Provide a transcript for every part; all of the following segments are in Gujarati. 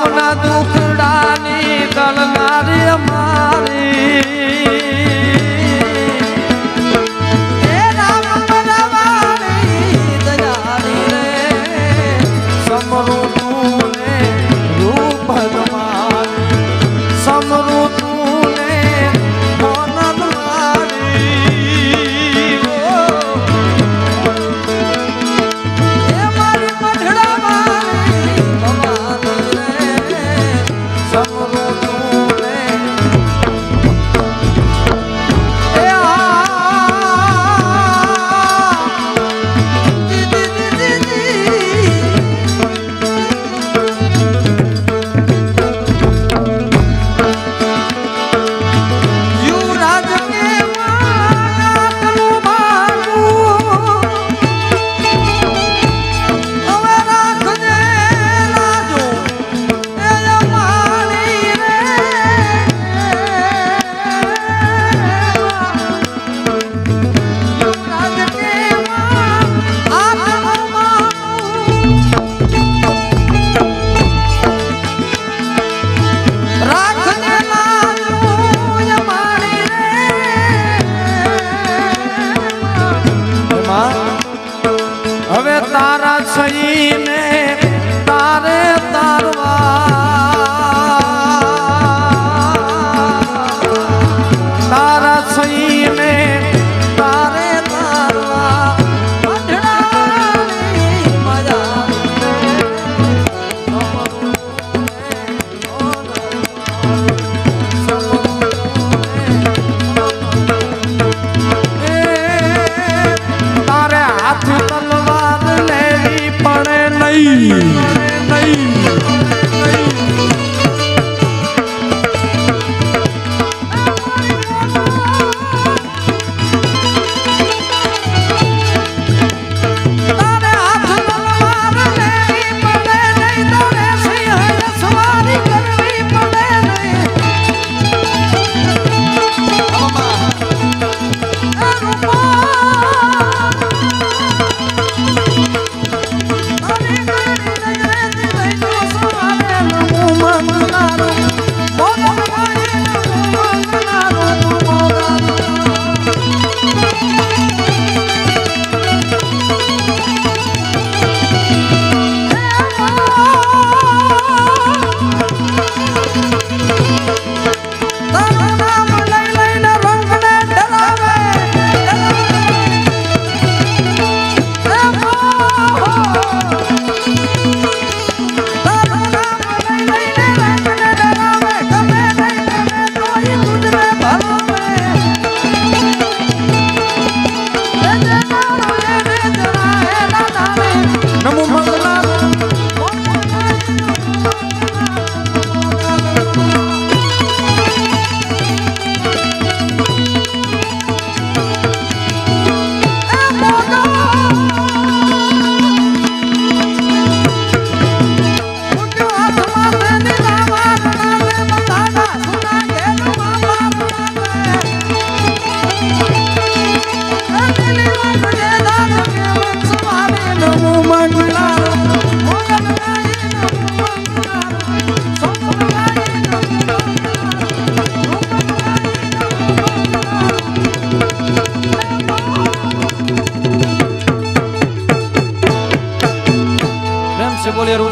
રામના દુખડાની તલનારી અમારી. રામ સમરું તું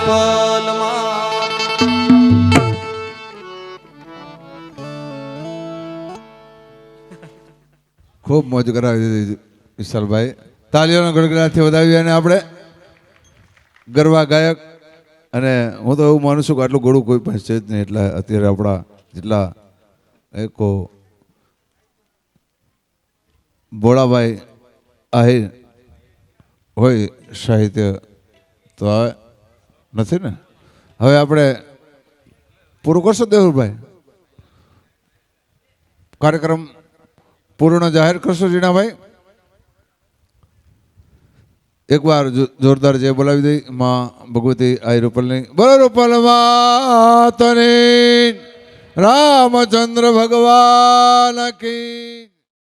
બોલે ખૂબ મોજ કરાવી દીધી વિશાલભાઈ. તાલીઓના ગડગડાથી વધાવી અને આપણે ગરબા ગાયક અને હું તો એવું માનું છું કે આટલું ગળું કોઈ પાસે જ નહીં, એટલે અત્યારે આપણા જેટલા એકો ભોળાભાઈ આહિર હોય સાહિત્ય તો હવે નથી ને? હવે આપણે પૂરું કરશો દેવુભાઈ કાર્યક્રમ પૂર્ણ જાહેર કરશો જીણાભાઈ એકવાર જોરદાર જે બોલાવી દઈ, માં ભગવતી આઈ રૂપલની. બોલો રામચંદ્ર ભગવાન કી